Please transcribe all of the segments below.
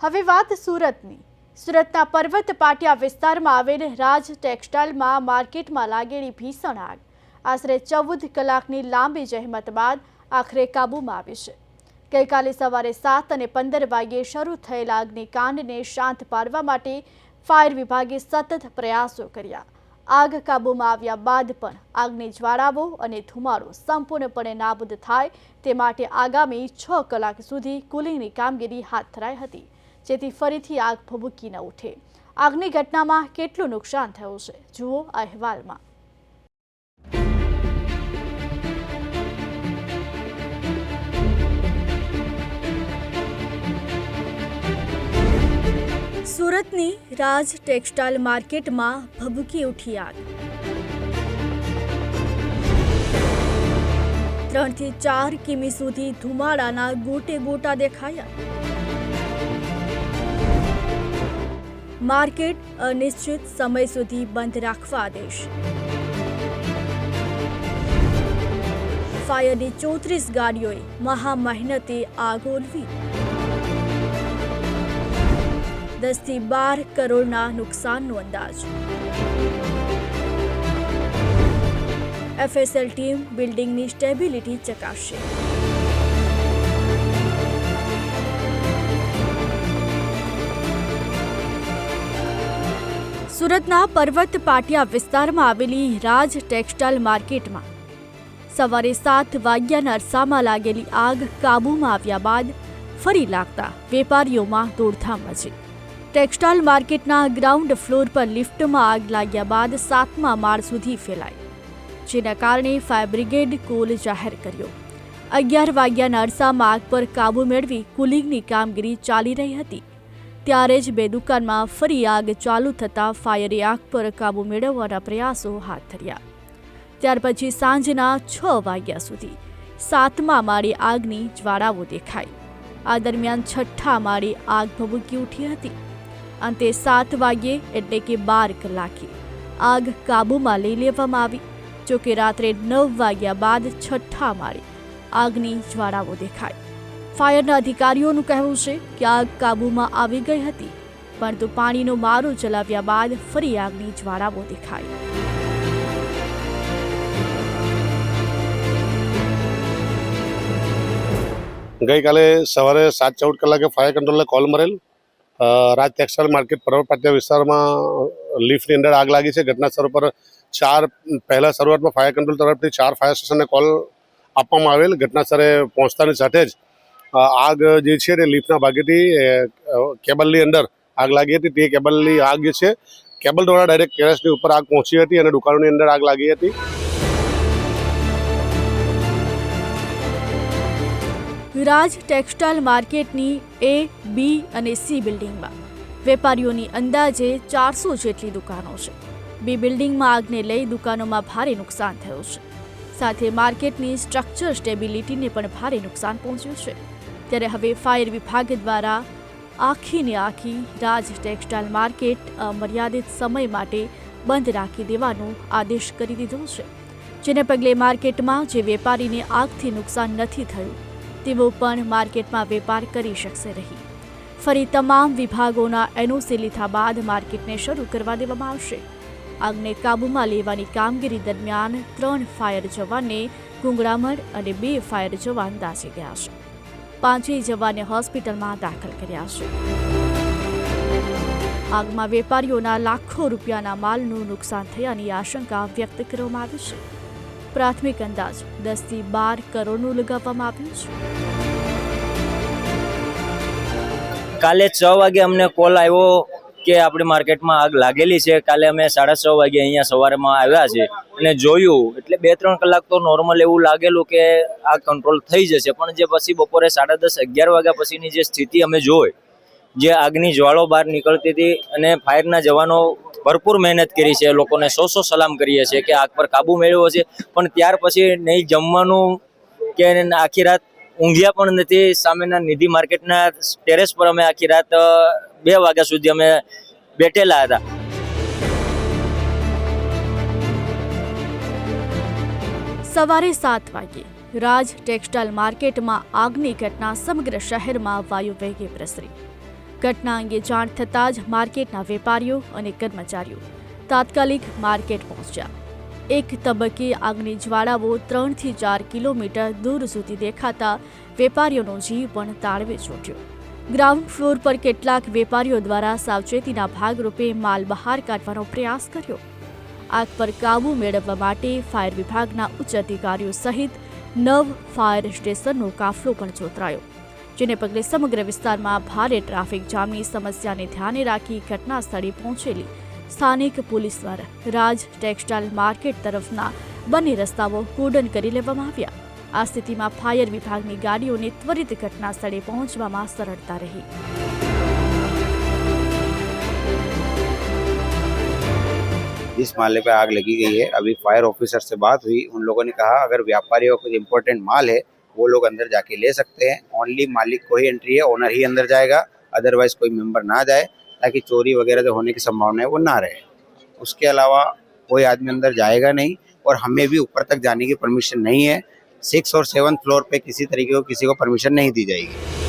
હવે વાત સુરતની. સુરતના પર્વત પાટિયા વિસ્તારમાં આવેલ રાજ ટેક્સટાઇલમાં માર્કેટમાં લાગેલી ભીષણ આગ. આશરે ચૌદ કલાકની લાંબી જહેમત બાદ આખરે કાબૂમાં આવી છે. ગઈકાલે સવારે સાત અને પંદર વાગ્યે શરૂ થયેલ આગની કાંડને શાંત પાડવા માટે ફાયર વિભાગે સતત પ્રયાસો કર્યા. આગ કાબૂમાં આવ્યા બાદ પણ આગની જ્વાળાઓ અને ધુમાડો સંપૂર્ણપણે નાબૂદ થાય તે માટે આગામી છ કલાક સુધી કુલિંગની કામગીરી હાથ ધરાઈ હતી. જેથી ફરીથી આગ ભભૂકી ન ઉઠે. આગની ઘટનામાં કેટલું નુકસાન થયું છે? જુઓ અહેવાલમાં. સુરતની રાજ ટેક્સટાઇલ માર્કેટમાં ભભૂકી ઉઠી આગ. ત્રણથી ચાર કિમી સુધી ધુમાડાના ગોટે ગોટા દેખાયા. માર્કેટ અનિશ્ચિત સમય સુધી બંધ રાખવા આદેશ. ફાયરની ચોત્રીસ ગાડીઓએ મહા મહેનતે આગ ઓલવી. દસથી બાર કરોડના નુકસાનનો અંદાજ. એફએસએલ ટીમ બિલ્ડિંગની સ્ટેબિલિટી ચકાસશે. સુરતના પર્વત પાટિયા વિસ્તારમાં આવેલી રાજ ટેક્સટાઇલ માર્કેટમાં સવારે સાત વાગ્યાના અરસામાં લાગેલી આગ કાબૂમાં આવ્યા બાદ ફરી લાગતા વેપારીઓમાં દોડધામ મચી. ટેક્સટાઇલ માર્કેટના ગ્રાઉન્ડ ફ્લોર પર લિફ્ટમાં આગ લાગ્યા બાદ સાતમા માળ સુધી ફેલાઈ. જેના કારણે ફાયર બ્રિગેડ કોલ જાહેર કર્યો. અગિયાર વાગ્યાના અરસામાં આગ પર કાબૂ મેળવી કુલિંગની કામગીરી ચાલી રહી હતી. ત્યારે જ બે દુકાનમાં ફરી આગ ચાલુ થતાં ફાયરે આગ પર કાબુ મેળવવાના પ્રયાસો હાથ ધર્યા. ત્યાર પછી સાંજના છ વાગ્યા સુધી સાતમા માળે આગની જ્વાળાઓ દેખાઈ. આ દરમિયાન છઠ્ઠા માળે આગ ભભૂકી ઉઠી હતી. અંતે સાત વાગ્યે એટલે કે બાર કલાકે આગ કાબૂમાં લઈ લેવામાં આવી, જોકે રાત્રે નવ વાગ્યા બાદ છઠ્ઠા માળે આગની જ્વાળાઓ દેખાઈ. ફાયરના અધિકારીઓનું કહેવું છે કે આગ કાબૂમાં આવી ગઈ હતી, પરંતુ પાણીનો મારો ચલાવ્યા બાદ ફરી આગની જ્વાળાઓ દેખાઈ. ગઈકાલે સવારે સાત ચૌદ કલાકે ફાયર કંટ્રોલને કોલ મળેલ. રાજ ટેક્સટાઇલ માર્કેટ પર્વતપાટિયા વિસ્તારમાં લિફ્ટની અંદર આગ લાગી છે. ઘટના સ્થળ પર ચાર, પહેલા શરૂઆતમાં ફાયર કંટ્રોલ તરફથી ચાર ફાયર સ્ટેશનને કોલ આપવામાં આવેલ. ઘટના સ્થળે પહોંચતાની સાથે જ આગ જે છે તે લિફ્ટના ભાગેથી કેબલની અંદર આગ લાગી હતી. તે કેબલની આગ છે, કેબલ દ્વારા ડાયરેક્ટ ટેરેસની ઉપર આગ પહોંચી હતી અને દુકાનોની અંદર આગ લાગી હતી. રાજ ટેક્સટાઇલ માર્કેટની એ, બી અને સી બિલ્ડિંગમાં. વેપારીઓની અંદાજે ચારસો જેટલી દુકાનો છે. બી બિલ્ડિંગમાં આગને લઈ દુકાનોમાં ભારે નુકસાન થયું છે. સાથે માર્કેટની સ્ટ્રક્ચર સ્ટેબિલિટીને પણ ભારે નુકસાન પહોંચ્યું છે. ત્યારે હવે ફાયર વિભાગ દ્વારા આખીને આખી રાજ ટેક્સટાઇલ માર્કેટ મર્યાદિત સમય માટે બંધ રાખી દેવાનો આદેશ કરી દીધો છે. જેને પગલે માર્કેટમાં જે વેપારીને આગથી નુકસાન નથી થયું, તેઓ પણ માર્કેટમાં વેપાર કરી શકશે નહીં. ફરી તમામ વિભાગોના એનઓસી લીધા બાદ માર્કેટને શરૂ કરવા દેવામાં આવશે. આગને કાબૂમાં લેવાની કામગીરી દરમિયાન ત્રણ ફાયર જવાનને ગુંગળામણ અને બે ફાયર જવાન દાઝી ગયા છે. પાંચેય જવાનને હોસ્પિટલમાં દાખલ કર્યા છે. આગમાં વેપારીઓના લાખો રૂપિયાના માલનું નુકસાન થયાની આશંકા વ્યક્ત કરવામાં આવી છે. પ્રાથમિક અંદાજ દસથી બાર કરોડનું લગાવવામાં આવ્યું છે. કાલે છ વાગે અમને કોલ આવ્યો કે આપણી માર્કેટમાં આગ લાગેલી છે. કાલે અમે સાડા છ વાગે અહીંયા સવારમાં આવ્યા છે અને જોયું, એટલે બે ત્રણ કલાક તો નોર્મલ એવું લાગેલું કે આ કંટ્રોલ થઈ જશે. પણ જે પછી બપોરે સાડા દસ અગિયાર વાગ્યા પછીની જે સ્થિતિ અમે જોઈ, જે આગની જ્વાળો બહાર નીકળતી હતી અને ફાયરના જવાનો ભરપૂર મહેનત કરી છે. લોકોને સો સો સલામ કરીએ છીએ કે આગ પર કાબુ મેળવ્યો છે. પણ ત્યાર પછી નહીં જમવાનું કે આખી રાત ઊંઘ્યા પણ નથી. સામેના નિધિ માર્કેટના ટેરેસ પર અમે આખી રાત બે વાગ્યા સુધી અમે બેઠેલા હતા. સવારે સાત વાગ્યે રાજ ટેક્સટાઇલ માર્કેટમાં આગની ઘટના સમગ્ર શહેરમાં વાયુવેગે પ્રસરી. ઘટના અંગે જાણ થતાં જ માર્કેટના વેપારીઓ અને કર્મચારીઓ તાત્કાલિક માર્કેટ પહોંચ્યા. એક તબક્કે આગની જ્વાળાઓ ત્રણથી ચાર કિલોમીટર દૂર સુધી દેખાતા વેપારીઓનો જીવ પણ તાળવે ચોટ્યો. ગ્રાઉન્ડ ફ્લોર પર કેટલાક વેપારીઓ દ્વારા સાવચેતીના ભાગરૂપે માલ બહાર કાઢવાનો પ્રયાસ કર્યો. આગ પર કાબૂ મેળવવા માટે ફાયર વિભાગના ઉચ્ચ અધિકારીઓ સહિત નવ ફાયર સ્ટેશનનો કાફલો પણ જોતરાયો જેને પગલે સમગ્ર વિસ્તારમાં ભારે ટ્રાફિક જામની સમસ્યાને ધ્યાને રાખી ઘટના સ્થળે પહોંચેલી સ્થાનિક પોલીસ દ્વારા રાજ ટેક્સટાઇલ માર્કેટ તરફના બંને રસ્તાઓ કોર્ડન કરી લેવામાં આવ્યા. આ સ્થિતિમાં ફાયર વિભાગની ગાડીઓને ત્વરિત ઘટના સ્થળે પહોંચવામાં સરળતા રહી जिस माले पे आग लगी गई है अभी फायर ऑफिसर से बात हुई उन लोगों ने कहा अगर व्यापारियों को इम्पोर्टेंट माल है वो लोग अंदर जाके ले सकते हैं ओनली मालिक को ही एंट्री है ओनर ही अंदर जाएगा अदरवाइज कोई मेंबर ना जाए ताकि चोरी वगैरह जो होने की संभावना है वो ना रहे उसके अलावा कोई आदमी अंदर जाएगा नहीं और हमें भी ऊपर तक जाने की परमिशन नहीं है सिक्स और सेवन फ्लोर पे किसी तरीके को किसी को परमिशन नहीं दी जाएगी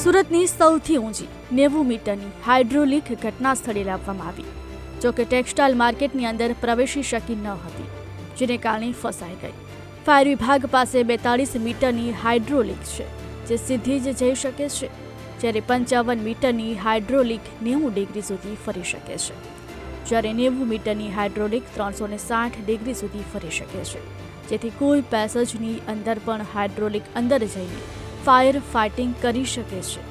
સુરતની સૌથી ઊંચી નેવું મીટરની હાઇડ્રોલિક ઘટના સ્થળે લાવવામાં આવી જોકે ટેક્સટાઇલ માર્કેટની અંદર પ્રવેશી શકી ન હતી જેને કારણે ફસાઈ ગઈ ફાયર વિભાગ પાસે બેતાળીસ મીટરની હાઇડ્રોલિક છે જે સીધી જ જઈ શકે છે જ્યારે પંચાવન મીટરની હાઇડ્રોલિક નેવું ડિગ્રી સુધી ફરી શકે છે જ્યારે નેવું મીટરની હાઇડ્રોલિક ત્રણસો સાઠ ડિગ્રી સુધી ફરી શકે છે. જેથી કોઈ પેસેજની અંદર પણ હાઇડ્રોલિક અંદર જઈને ફાયર ફાઇટિંગ કરી શકે છે.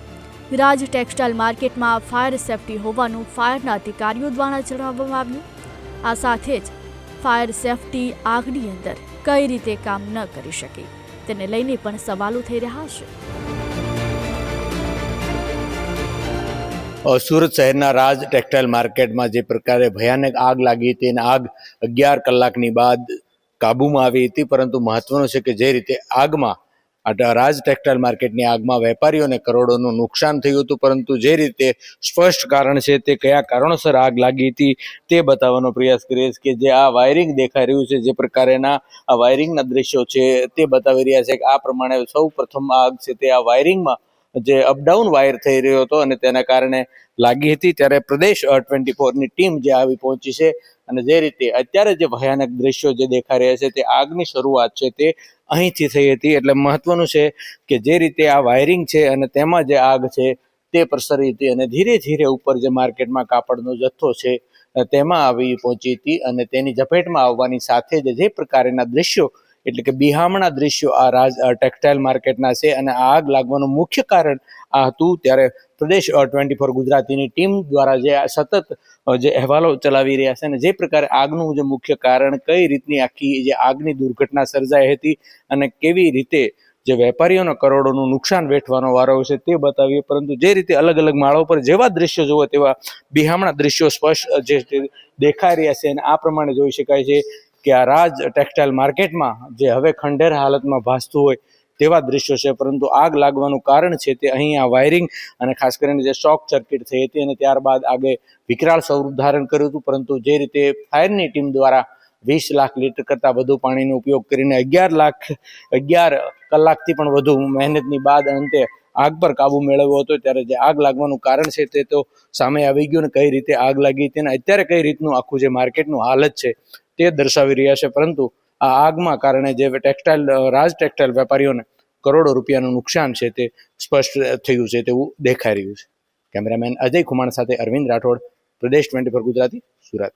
રાજ ટેક્સટાઇલ માર્કેટમાં ફાયર સેફટી હોવાનું ફાયરના અધિકારીઓ દ્વારા જણાવવામાં આવ્યું. આ સાથે જ ફાયર સેફટી આગની અંદર કઈ રીતે કામ ન કરી શકે, તેને લઈને પણ સવાલો થઈ રહ્યા છે. સુરત શહેરના રાજ ટેક્સટાઇલ માર્કેટમાં જે પ્રકારે ભયાનક આગ લાગી હતી અને આગ અગિયાર કલાકની બાદ કાબૂમાં આવી હતી, પરંતુ મહત્વનું છે કે જે રીતે આગમાં રાજ ટેક્સટાઇલ માર્કેટની આગમાં વેપારીઓને કરોડોનું નુકસાન થયું હતું, પરંતુ જે રીતે સ્પષ્ટ કારણ છે તે કયા કારણોસર આગ લાગી હતી તે બતાવવાનો પ્રયાસ કરીએ કે જે આ વાયરિંગ દેખાઈ રહ્યું છે, જે પ્રકારેના આ વાયરિંગના દ્રશ્યો છે તે બતાવી રહ્યા છે કે આ પ્રમાણે સૌ પ્રથમ આગ છે તે આ વાયરિંગમાં જે અપડાઉન વાયર થઈ રહ્યો હતો અને તેના કારણે લાગી હતી ત્યારે પ્રદેશ ટ્વેન્ટી ફોરની ટીમ જે આવી પહોંચી છે અને જે રીતે અત્યારે જે ભયાનક દ્રશ્યો જે દેખાઈ રહ્યા છે તે આગની શરૂઆત છે તે અહીંથી થઈ હતી. એટલે મહત્વનું છે કે જે રીતે આ વાયરિંગ છે અને તેમાં જે આગ છે તે પ્રસરી હતી અને ધીરે ધીરે ઉપર જે માર્કેટમાં કાપડનો જથ્થો છે, તેમાં આવી પહોંચી હતી અને તેની ઝપેટમાં આવવાની સાથે જ જે પ્રકારના દ્રશ્યો એટલે કે બિહામણા દ્રશ્યો આ રાજ ટેક્સટાઇલ માર્કેટના છે અને આગ લાગવાનું મુખ્ય કારણ આ હતું ત્યારે પ્રદેશ ટ્વેન્ટી ફોર ગુજરાતીની ટીમ દ્વારા જે સતત જે અહેવાલો ચલાવી રહ્યા છે અને જે પ્રકારે આગનું જે મુખ્ય કારણ કઈ રીતની આખી જે આગની દુર્ઘટના સર્જાઈ હતી અને કેવી રીતે જે વેપારીઓના કરોડોનું નુકસાન વેઠવાનો વારો છે તે બતાવીએ. પરંતુ જે રીતે અલગ અલગ માળો પર જેવા દ્રશ્યો જોવો તેવા બિહામણા દ્રશ્યો સ્પષ્ટ જે દેખાઈ રહ્યા છે અને આ પ્રમાણે જોઈ શકાય છે કે આ રાજ ટેક્સટાઇલ માર્કેટમાં જે હવે ખંડેર હાલતમાં ભાસતું હોય તેવા દ્રશ્યો છે, પરંતુ આગ લાગવાનું કારણ છે તે અહીં આ વાયરિંગ અને ખાસ કરીને જે શોક સર્કિટ થઈ હતી અને ત્યારબાદ આગે વિકરાળ સ્વરૂપ ધારણ કર્યું હતું, પરંતુ જે રીતે ફાયરની ટીમ દ્વારા વીસ લાખ લીટર કરતાં વધુ પાણીનો ઉપયોગ કરીને અગિયાર લાખ, અગિયાર કલાકથી પણ વધુ મહેનતની બાદ અંતે આગ પર કાબુ મેળવ્યો હતો, ત્યારે જે આગ લાગવાનું કારણ છે તે તો સામે આવી ગયું ને કઈ રીતે આગ લાગી હતી અને અત્યારે કઈ રીતનું આખું જે માર્કેટનું હાલત છે તે દર્શાવી રહ્યા છે. પરંતુ આ આગમાં કારણે જે ટેક્સટાઇલ રાજ ટેક્સટાઇલ વેપારીઓને કરોડો રૂપિયાનું નુકસાન છે તે સ્પષ્ટ થયું છે તેવું દેખાઈ રહ્યું છે. કેમેરામેન અજય કુમાર સાથે અરવિંદ રાઠોડ, પ્રદેશ ટ્વેન્ટી ફોર ગુજરાતી, સુરત.